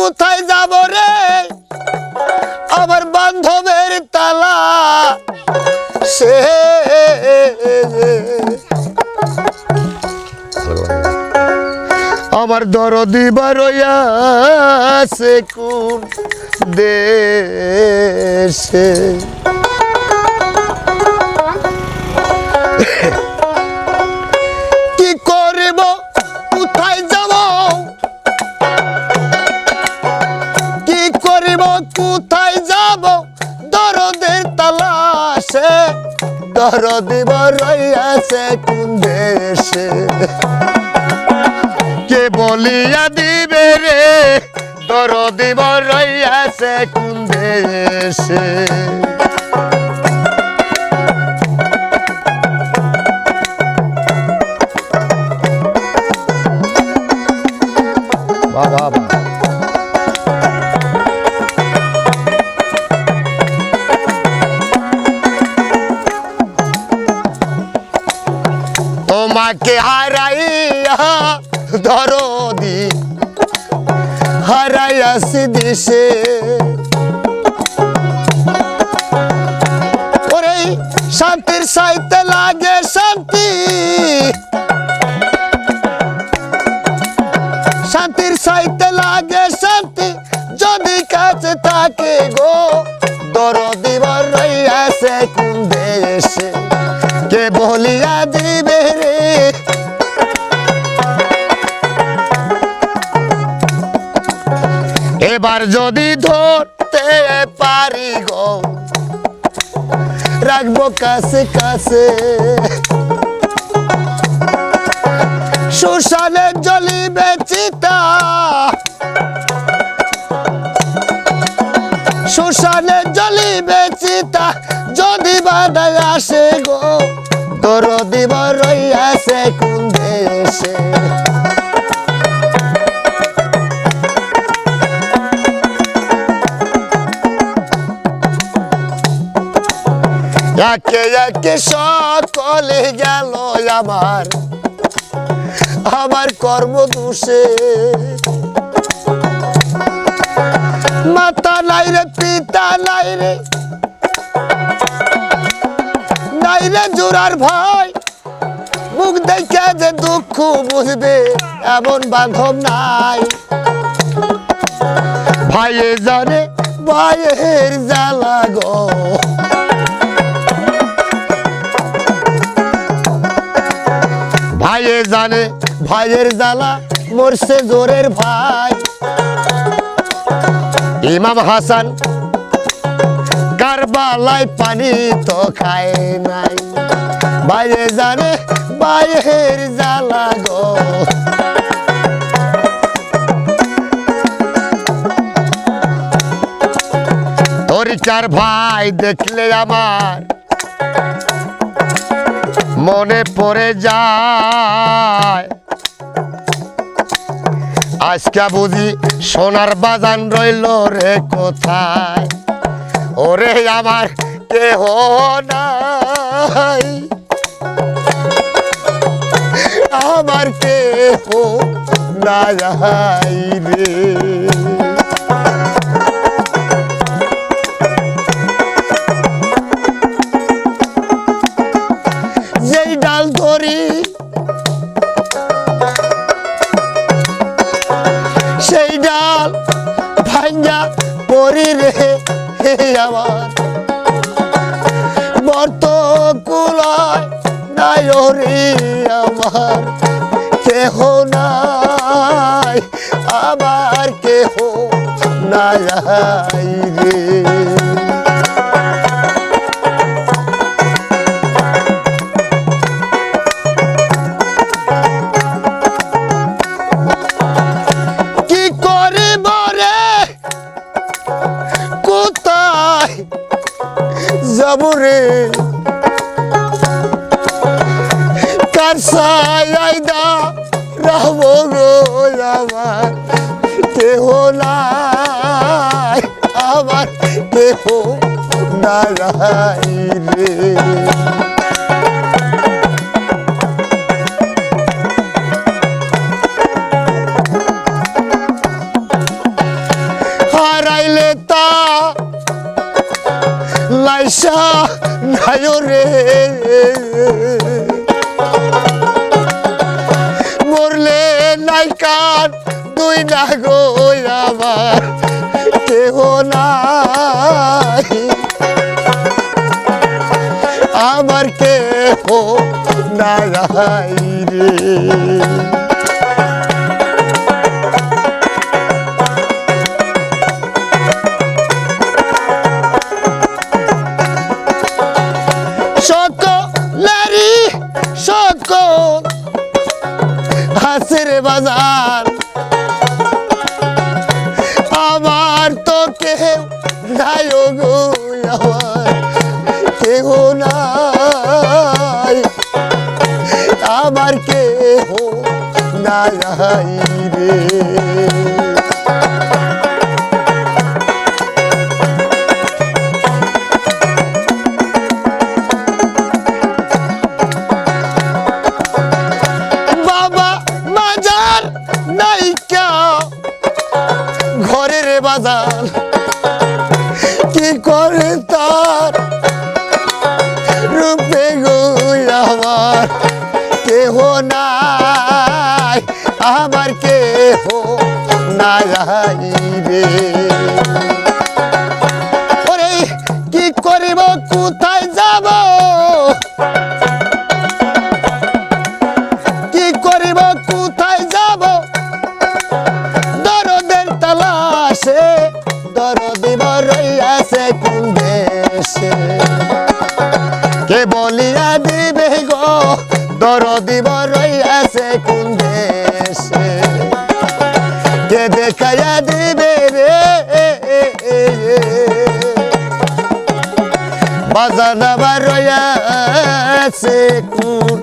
কোথায় যাব রে? আমার বান্ধবের তালা। সে আমার দরদি সে কোন দেশে। দরদি রইয়াছে কোন দেশে? কে বলিয়া দিবে রে? তোর দিব রইয়াছে কোন দেশে? তোমাকে হারাইয়া দরদি হারাইয়াছি দিশে ওরে, শান্তির সাইতে লাগে শান্তি। শান্তির সাইতে লাগে শান্তি, যদি কাছে থাকে গো। এবার যদি ধরতে পারি গো, রাখব কাছে কাছে। সুশানে জ্বলিবে চিতা সুশানে জ্বলিবে চিতা যদি বাধায় আসে গো তোর দিব রইয়াছে কোন দেশে। একে একে সকলে গেল আমার আমার কর্ম দোষে। মাতা নাই রে, পিতা নাই রে নাই রে জোরার ভাই। মুখ দেখে যে দুঃখ বুঝবে, এমন বান্ধব নাই। ভাইয়ে জানে, ভাইয়ের জ্বালা গো। ভাইয়ে জানে, ভাইয়ের জ্বালা মরছে জোরের ভাই। ইমাম হাসান, কারবালায় পানি তো খায় নাই। ভাইয়ে জানে, ভাইয়ের জ্বালা গো। তোর চার ভাই দেখলে আমার মনে পড়ে যায়। আজকা বুঝি সোনার বাজান রইল রে কোথায়? ওরে আমার কেহ নাই। আমার কেহ নাই রে। হে আমার। বর্ত কুলায় রে আমার। কেহ নাই আবার কেহ নাই রে। সায়াইদা রাম আমার দেহ নাই আমার দেহ নারাই রে। হারাইলে তা লাইসা নাই রে কান দুই না গো আমার কেহ নাই। আমার কেহ নাই রে। হাসির বাজার। আমার তো কেউ নাই গো আমার কেহ নাই। আমার কেহ নাই রে। ঘরের কি করে তার রূপে আমার? কেহ নাই আমার কেহ নাই রে। রইয়াছে কোন দেশে? কে বলিয়া দিবে গো? দরদিব রইয়াছে কোন দেশে? কে দেখাইয়া দিবে রে? বাজার আবার রইয়াছে কোন